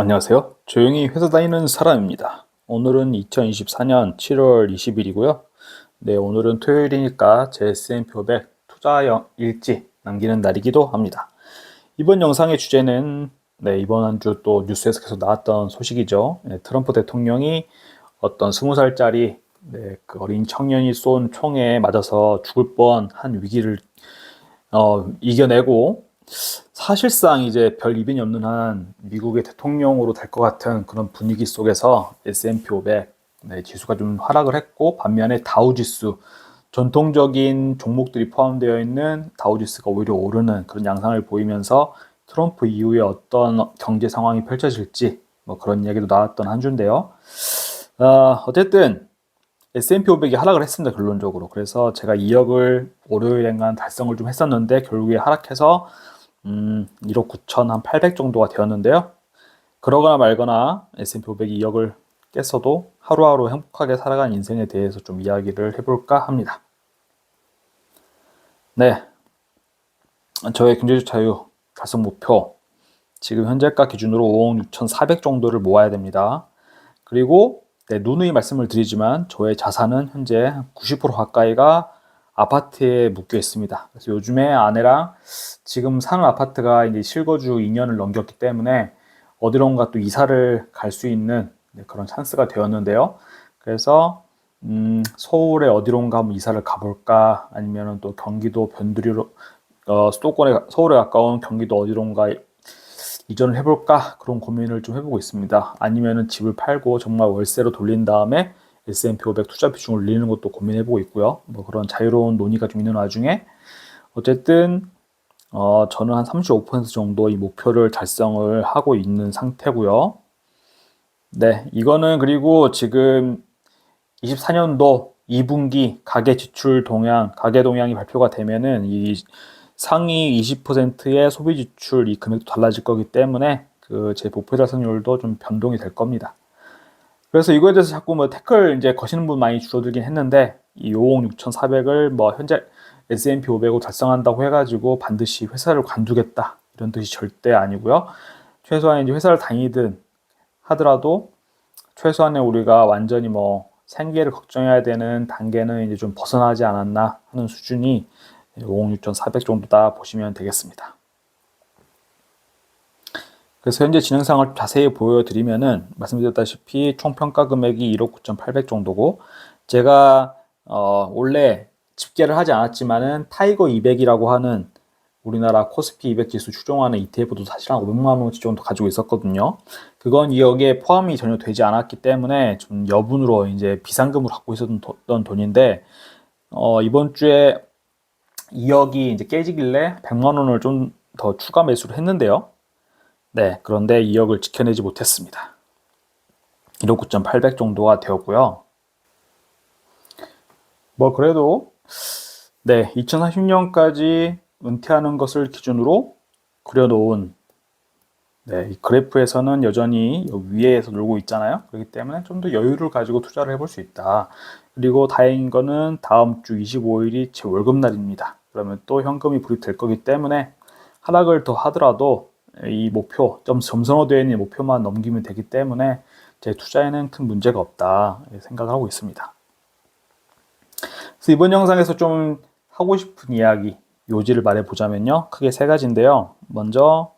안녕하세요. 조용히 회사 다니는 사람입니다. 오늘은 2024년 7월 20일이고요. 네, 오늘은 토요일이니까 제 S&P 500 투자 영- 일지 남기는 날이기도 합니다. 이번 영상의 주제는 네, 이번 한 주 또 뉴스에서 계속 나왔던 소식이죠. 네, 트럼프 대통령이 어떤 20살짜리 네, 그 어린 청년이 쏜 총에 맞아서 죽을 뻔한 위기를 어, 이겨내고 사실상 이제 별 이변이 없는 한 미국의 대통령으로 될 것 같은 그런 분위기 속에서 S&P 500 네, 지수가 좀 하락을 했고 반면에 다우 지수 전통적인 종목들이 포함되어 있는 다우 지수가 오히려 오르는 그런 양상을 보이면서 트럼프 이후에 어떤 경제 상황이 펼쳐질지 뭐 그런 이야기도 나왔던 한 주인데요. 어, 어쨌든 S&P 500이 하락을 했습니다 결론적으로. 그래서 제가 2억을 월요일엔간 달성을 좀 했었는데 결국에 하락해서 음, 1억 9천 한 800 정도가 되었는데요. 그러거나 말거나 S&P 500이 2억을 깼어도 하루하루 행복하게 살아간 인생에 대해서 좀 이야기를 해볼까 합니다. 네. 저의 경제적 자유 달성 목표. 지금 현재가 기준으로 5억 6,400 정도를 모아야 됩니다. 그리고 네, 누누이 말씀을 드리지만 저의 자산은 현재 90% 가까이가 아파트에 묶여 있습니다. 그래서 요즘에 아내랑 지금 사는 아파트가 이제 실거주 2년을 넘겼기 때문에 어디론가 또 이사를 갈 수 있는 네, 그런 찬스가 되었는데요. 그래서 음, 서울에 어디론가 한번 이사를 가볼까 아니면은 또 경기도 변두리로 어, 수도권에 서울에 가까운 경기도 어디론가 이전을 해볼까 그런 고민을 좀 해보고 있습니다. 아니면은 집을 팔고 정말 월세로 돌린 다음에 S&P 500 투자 비중을 올리는 것도 고민해보고 있고요. 뭐 그런 자유로운 논의가 좀 있는 와중에 어쨌든 어, 저는 한 35% 정도 이 목표를 달성을 하고 있는 상태고요. 네, 이거는 그리고 지금 24년도 2분기 가계 지출 동향, 가계 동향이 발표가 되면은 이 상위 20%의 소비 지출 이 금액도 달라질 거기 때문에 그 제 목표 달성률도 좀 변동이 될 겁니다. 그래서 이거에 대해서 자꾸 뭐 태클 이제 거시는 분 많이 줄어들긴 했는데 이 5억 6,400을 뭐 현재 S&P 500을 달성한다고 해가지고 반드시 회사를 관두겠다 이런 뜻이 절대 아니고요. 최소한 이제 회사를 다니든 하더라도 최소한의 우리가 완전히 뭐 생계를 걱정해야 되는 단계는 이제 좀 벗어나지 않았나 하는 수준이 5억 6,400 정도다 보시면 되겠습니다. 그래서 현재 진행상을 자세히 보여드리면은 말씀드렸다시피 총 평가 금액이 1억 9,800 정도고 제가 어 원래 집계를 하지 않았지만은 타이거 200이라고 하는 우리나라 코스피 200 지수 추종하는 ETF도 사실 한 500만 원치 정도 가지고 있었거든요. 그건 여기에 포함이 전혀 되지 않았기 때문에 좀 여분으로 이제 비상금으로 갖고 있었던 돈인데 어 이번 주에 2억이 이제 깨지길래 100만 원을 좀 더 추가 매수를 했는데요. 네, 그런데 2억을 지켜내지 못했습니다. 1억 9,800 정도가 되었고요. 뭐 그래도 네, 2040년까지 은퇴하는 것을 기준으로 그려놓은 네, 이 그래프에서는 여전히 위에서 놀고 있잖아요. 그렇기 때문에 좀 더 여유를 가지고 투자를 해볼 수 있다. 그리고 다행인 거는 다음 주 25일이 제 월급날입니다. 그러면 또 현금이 불입될 거기 때문에 하락을 더 하더라도 이 목표, 좀 점선화되어 있는 목표만 넘기면 되기 때문에 제 투자에는 큰 문제가 없다 생각을 하고 있습니다. 그래서 이번 영상에서 좀 하고 싶은 이야기, 요지를 말해보자면요. 크게 세 가지인데요. 먼저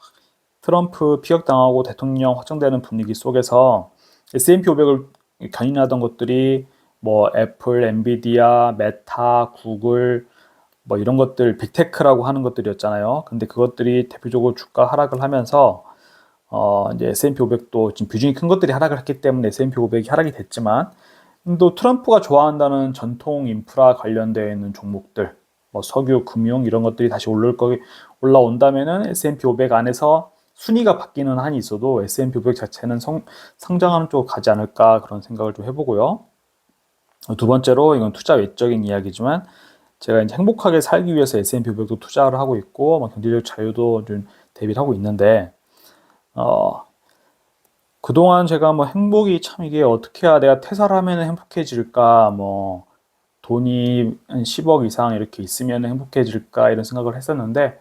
트럼프 피격당하고 대통령 확정되는 분위기 속에서 S&P 500을 견인하던 것들이 뭐 애플, 엔비디아, 메타, 구글 뭐 이런 것들 빅테크라고 하는 것들이었잖아요. 근데 그것들이 대표적으로 주가 하락을 하면서 어 이제 S&P 500도 지금 비중이 큰 것들이 하락을 했기 때문에 S&P 500이 하락이 됐지만 또 트럼프가 좋아한다는 전통 인프라 관련되어 있는 종목들 뭐 석유, 금융 이런 것들이 다시 올라올 거 올라온다면은 S&P 500 안에서 순위가 바뀌는 한이 있어도 S&P 500 자체는 성, 성장하는 쪽으로 가지 않을까 그런 생각을 좀 해보고요. 두 번째로 이건 투자 외적인 이야기지만 제가 이제 행복하게 살기 위해서 S&P 500도 투자를 하고 있고 뭐 경제적 자유도 좀 대비를 하고 있는데 어 그동안 제가 뭐 행복이 참 이게 어떻게 해야 내가 퇴사를 하면 행복해질까 뭐 돈이 한 10억 이상 이렇게 있으면 행복해질까 이런 생각을 했었는데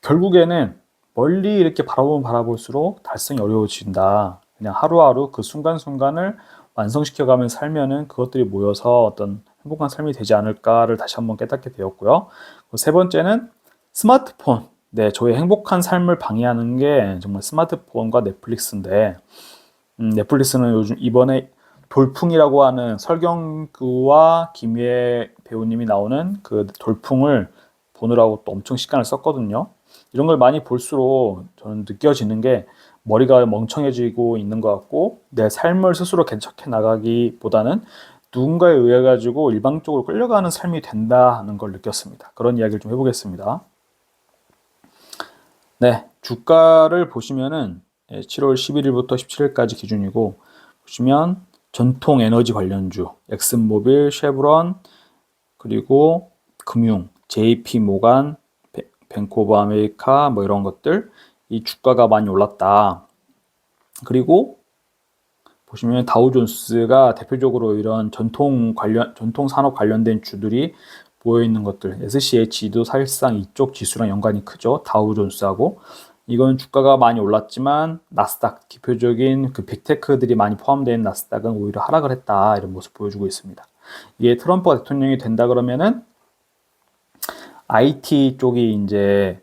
결국에는 멀리 이렇게 바라보면 바라볼수록 달성이 어려워진다. 그냥 하루하루 그 순간순간을 완성시켜가며 살면은 그것들이 모여서 어떤 행복한 삶이 되지 않을까를 다시 한번 깨닫게 되었고요. 세 번째는 스마트폰. 네, 저의 행복한 삶을 방해하는 게 정말 스마트폰과 넷플릭스인데, 음, 넷플릭스는 요즘 이번에 돌풍이라고 하는 설경구와 김예 배우님이 나오는 그 돌풍을 보느라고 또 엄청 시간을 썼거든요. 이런 걸 많이 볼수록 저는 느껴지는 게 머리가 멍청해지고 있는 것 같고 내 삶을 스스로 개척해 나가기보다는 누군가에 의해 가지고 일방적으로 끌려가는 삶이 된다는 걸 느꼈습니다. 그런 이야기를 좀 해보겠습니다. 네, 주가를 보시면은 7월 11일부터 17일까지 기준이고 보시면 전통 에너지 관련주, 엑슨모빌, 쉐브론, 그리고 금융, JP 모간, 오브 아메리카 뭐 이런 것들 이 주가가 많이 올랐다. 그리고 보시면 다우존스가 대표적으로 이런 전통 관련 전통 산업 관련된 주들이 모여 있는 것들 SCH도 사실상 이쪽 지수랑 연관이 크죠. 다우존스하고 이건 주가가 많이 올랐지만 나스닥 대표적인 그 빅테크들이 많이 포함된 나스닥은 오히려 하락을 했다 이런 모습 보여주고 있습니다. 이게 트럼프가 대통령이 된다 그러면은 IT 쪽이 이제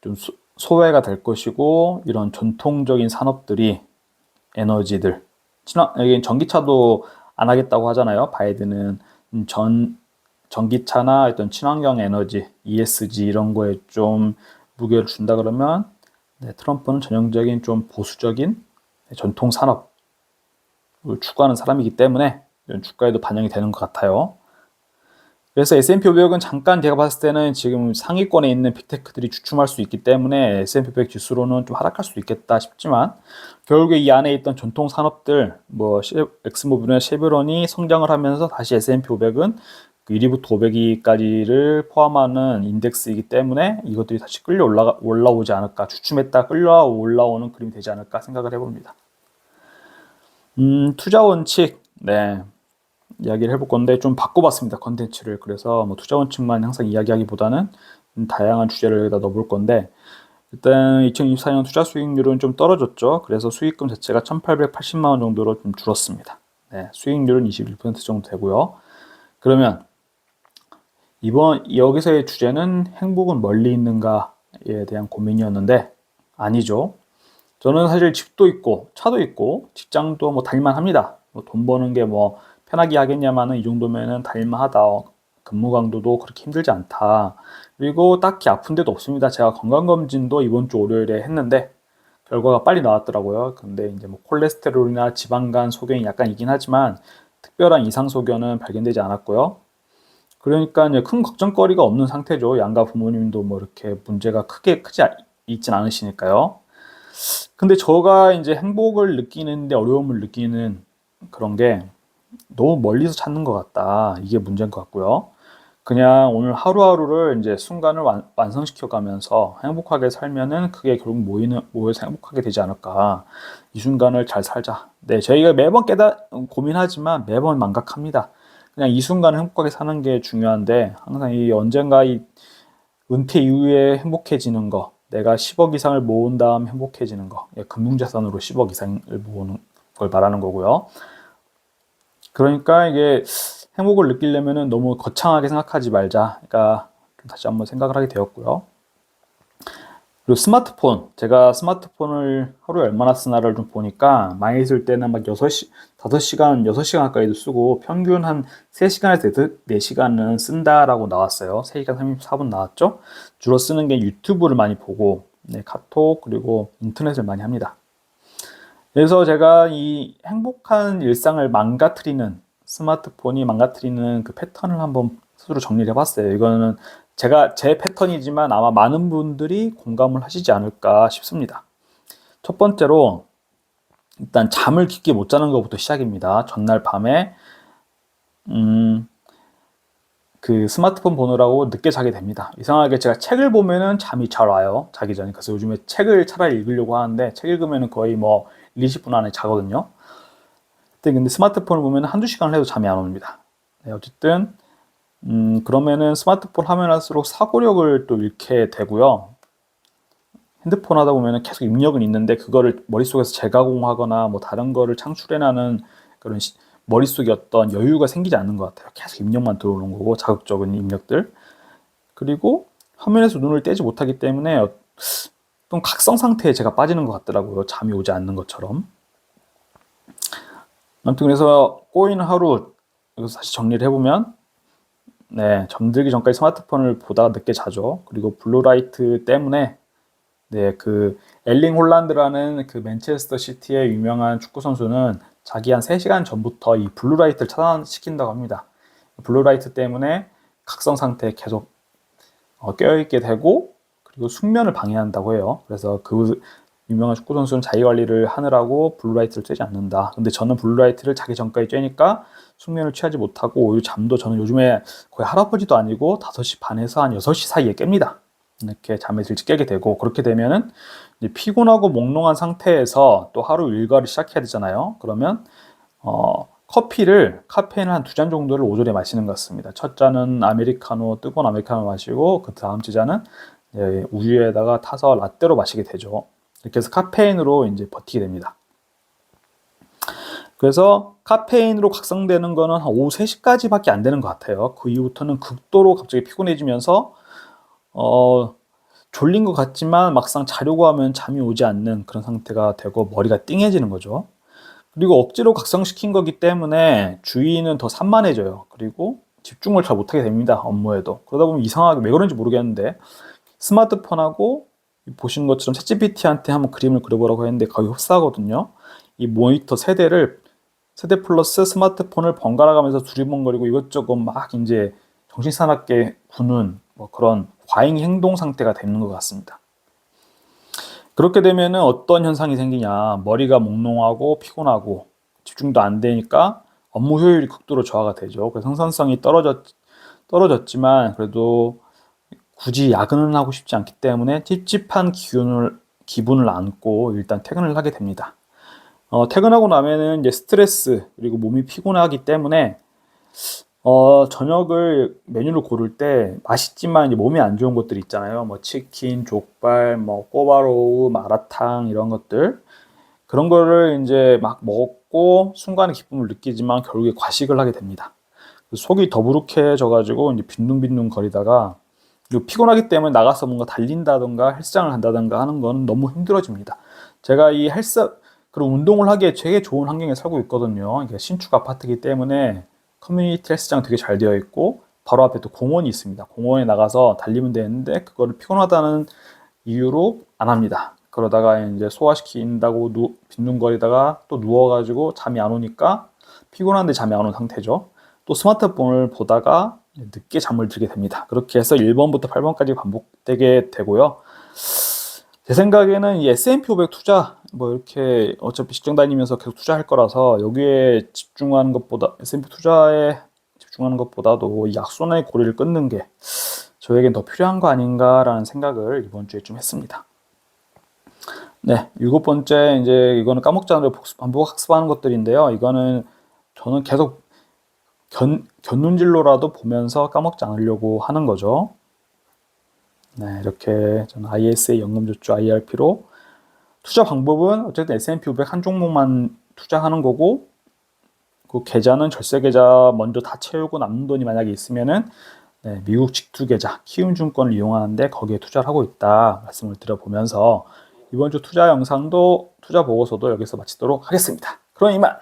좀 소외가 될 것이고 이런 전통적인 산업들이 에너지들 친환 여기 전기차도 안 하겠다고 하잖아요. 바이든은 전 전기차나 어떤 친환경 에너지 ESG 이런 거에 좀 무게를 준다 그러면 네, 트럼프는 전형적인 좀 보수적인 전통 산업을 추구하는 사람이기 때문에 이런 주가에도 반영이 되는 것 같아요. 그래서 S&P 500은 잠깐 제가 봤을 때는 지금 상위권에 있는 빅테크들이 주춤할 수 있기 때문에 S&P 500 지수로는 좀 하락할 수 있겠다 싶지만 결국에 이 안에 있던 전통 산업들 뭐 엑스모빌이나 쉐브론이 성장을 하면서 다시 S&P 500은 1위부터 500위까지를 포함하는 인덱스이기 때문에 이것들이 다시 끌려 올라 올라오지 않을까 주춤했다 끌려 올라오는 그림이 되지 않을까 생각을 해봅니다. 음, 투자 원칙 네 이야기를 해볼 건데 좀 바꿔봤습니다 컨텐츠를 그래서 뭐 투자 원칙만 항상 이야기하기보다는 다양한 주제를 여기다 넣어볼 건데 일단 2024년 투자 수익률은 좀 떨어졌죠. 그래서 수익금 자체가 1,880만 원 정도로 좀 줄었습니다. 네, 수익률은 21% 정도 되고요. 그러면 이번 여기서의 주제는 행복은 멀리 있는가에 대한 고민이었는데 아니죠. 저는 사실 집도 있고 차도 있고 직장도 뭐 다닐만 합니다. 뭐 돈 버는 게뭐 편하게 하겠냐마는 이 정도면은 다닐만하다. 근무 강도도 그렇게 힘들지 않다. 그리고 딱히 아픈 데도 없습니다. 제가 건강검진도 이번 주 월요일에 했는데 결과가 빨리 나왔더라고요. 근데 이제 뭐 콜레스테롤이나 지방간 소견이 약간 있긴 하지만 특별한 이상 소견은 발견되지 않았고요. 그러니까 이제 큰 걱정거리가 없는 상태죠. 양가 부모님도 뭐 이렇게 문제가 크게 크지 있진 않으시니까요. 근데 저가 이제 행복을 느끼는데 어려움을 느끼는 그런 게 너무 멀리서 찾는 것 같다. 이게 문제인 것 같고요. 그냥 오늘 하루하루를 이제 순간을 완, 성시켜 가면서 행복하게 살면은 그게 결국 모이는, 모여서 행복하게 되지 않을까. 이 순간을 잘 살자. 네, 저희가 매번 깨달, 고민하지만 매번 망각합니다. 그냥 이 순간을 행복하게 사는 게 중요한데 항상 이 언젠가 이 은퇴 이후에 행복해지는 거 내가 10억 이상을 모은 다음 행복해지는 거 예, 금융자산으로 10억 이상을 모으는 걸 말하는 거고요 그러니까 이게 행복을 느끼려면 너무 거창하게 생각하지 말자. 그러니까 다시 한번 생각을 하게 되었고요. 그리고 스마트폰. 제가 스마트폰을 하루에 얼마나 쓰나를 좀 보니까 많이 쓸 때는 막 6시 5시간 6시간 가까이도 쓰고 평균 한 3시간에서 4시간은 쓴다라고 나왔어요. 3시간 34분 나왔죠? 주로 쓰는 게 유튜브를 많이 보고 네, 카톡 그리고 인터넷을 많이 합니다 그래서 제가 이 행복한 일상을 망가뜨리는 스마트폰이 망가뜨리는 그 패턴을 한번 스스로 정리를 해봤어요 이거는 제가 제 패턴이지만 아마 많은 분들이 공감을 하시지 않을까 싶습니다. 첫 번째로 일단 잠을 깊게 못 자는 것부터 시작입니다. 전날 밤에 음, 그 스마트폰 보느라고 늦게 자게 됩니다. 이상하게 제가 책을 보면은 잠이 잘 와요. 자기 전에. 그래서 요즘에 책을 차라리 읽으려고 하는데 책 읽으면은 거의 뭐 20분 안에 자거든요. 근데 스마트폰을 보면 한두 시간을 해도 잠이 안 옵니다. 네, 어쨌든 음, 그러면은 스마트폰 하면 할수록 사고력을 또 잃게 되고요. 핸드폰 하다 보면 계속 입력은 있는데 그거를 머릿속에서 재가공하거나 뭐 다른 거를 창출해내는 그런 시- 머릿속에 어떤 여유가 생기지 않는 것 같아요. 계속 입력만 들어오는 거고 자극적인 입력들. 그리고 화면에서 눈을 떼지 못하기 때문에 어떤 각성 상태에 제가 빠지는 것 같더라고요. 잠이 오지 않는 것처럼. 아무튼 그래서 꼬인 하루 여기서 다시 정리를 해보면 네 잠들기 전까지 스마트폰을 보다가 늦게 자죠. 그리고 블루라이트 때문에 네 그 엘링 홀란드라는 그 맨체스터 시티의 유명한 축구 선수는 자기 한 3시간 전부터 이 블루라이트를 차단시킨다고 합니다. 블루라이트 때문에 각성 상태에 계속 어, 깨어있게 되고 그리고 숙면을 방해한다고 해요. 그래서 그 유명한 축구 선수는 자기 관리를 하느라고 블루라이트를 쬐지 않는다. 근데 저는 블루라이트를 자기 전까지 쬐니까 숙면을 취하지 못하고 오히려 잠도 저는 요즘에 거의 할아버지도 아니고 5시 반에서 한 6시 사이에 깹니다. 이렇게 잠에 일찍 깨게 되고 그렇게 되면은 피곤하고 몽롱한 상태에서 또 하루 일과를 시작해야 되잖아요. 그러면 어, 커피를 카페인을 한두 잔 정도를 오전에 마시는 것 같습니다. 첫 잔은 아메리카노 뜨거운 아메리카노 마시고 그 다음 잔은 예, 우유에다가 타서 라떼로 마시게 되죠. 이렇게 해서 카페인으로 이제 버티게 됩니다. 그래서 카페인으로 각성되는 거는 한 오후 3시까지밖에 안 되는 것 같아요. 그 이후부터는 극도로 갑자기 피곤해지면서 어, 졸린 것 같지만 막상 자려고 하면 잠이 오지 않는 그런 상태가 되고 머리가 띵해지는 거죠. 그리고 억지로 각성시킨 거기 때문에 주의는 더 산만해져요. 그리고 집중을 잘 못하게 됩니다. 업무에도. 그러다 보면 이상하게 왜 그런지 모르겠는데 스마트폰하고 보시는 것처럼 챗GPT한테 한번 그림을 그려보라고 했는데 거의 흡사하거든요. 이 모니터 세대를 세대 플러스 스마트폰을 번갈아 가면서 두리번거리고 이것저것 막 이제 정신 사납게 구는 뭐 그런 과잉 행동 상태가 되는 것 같습니다. 그렇게 되면은 어떤 현상이 생기냐. 머리가 몽롱하고 피곤하고 집중도 안 되니까 업무 효율이 극도로 저하가 되죠. 그래서 생산성이 떨어졌, 떨어졌지만 그래도 굳이 야근을 하고 싶지 않기 때문에 찝찝한 기운을, 기분을 안고 일단 퇴근을 하게 됩니다. 어, 퇴근하고 나면은 이제 스트레스 그리고 몸이 피곤하기 때문에 어, 저녁을 메뉴를 고를 때 맛있지만 이제 몸에 안 좋은 것들 있잖아요. 뭐 치킨, 족발, 뭐 꼬바로우, 마라탕 이런 것들. 그런 거를 이제 막 먹고 순간의 기쁨을 느끼지만 결국에 과식을 하게 됩니다. 속이 더부룩해져 가지고 이제 빈둥빈둥 거리다가 그리고 피곤하기 때문에 나가서 뭔가 달린다던가 헬스장을 간다던가 하는 건 너무 힘들어집니다. 제가 이 헬스 그런 운동을 하기에 되게 좋은 환경에 살고 있거든요. 이게 신축 아파트이기 때문에 커뮤니티 헬스장 되게 잘 되어 있고 바로 앞에 또 공원이 있습니다. 공원에 나가서 달리면 되는데 그거를 피곤하다는 이유로 안 합니다. 그러다가 이제 소화시킨다고 누, 빈둥거리다가 또 누워가지고 잠이 안 오니까 피곤한데 잠이 안 오는 상태죠. 또 스마트폰을 보다가 늦게 잠을 들게 됩니다. 그렇게 해서 1번부터 8번까지 반복되게 되고요. 제 생각에는 이 S&P 500 투자 뭐 이렇게 어차피 직장 다니면서 계속 투자할 거라서 여기에 집중하는 것보다 S&P 투자에 집중하는 것보다도 이 약손의 고리를 끊는 게 저에겐 더 필요한 거 아닌가라는 생각을 이번 주에 좀 했습니다. 네, 일곱 번째 이제 이거는 까먹지 않으려 복습, 반복 학습하는 것들인데요. 이거는 저는 계속 견, 견눈질로라도 보면서 까먹지 않으려고 하는 거죠. 네, 이렇게 저는 ISA 연금저축 IRP로 투자 방법은 어쨌든 S&P 500 한 종목만 투자하는 거고 그 계좌는 절세 계좌 먼저 다 채우고 남는 돈이 만약에 있으면은 네, 미국 직투 계좌 키움증권을 이용하는데 거기에 투자를 하고 있다 말씀을 드려보면서 이번 주 투자 영상도 투자 보고서도 여기서 마치도록 하겠습니다. 그럼 이만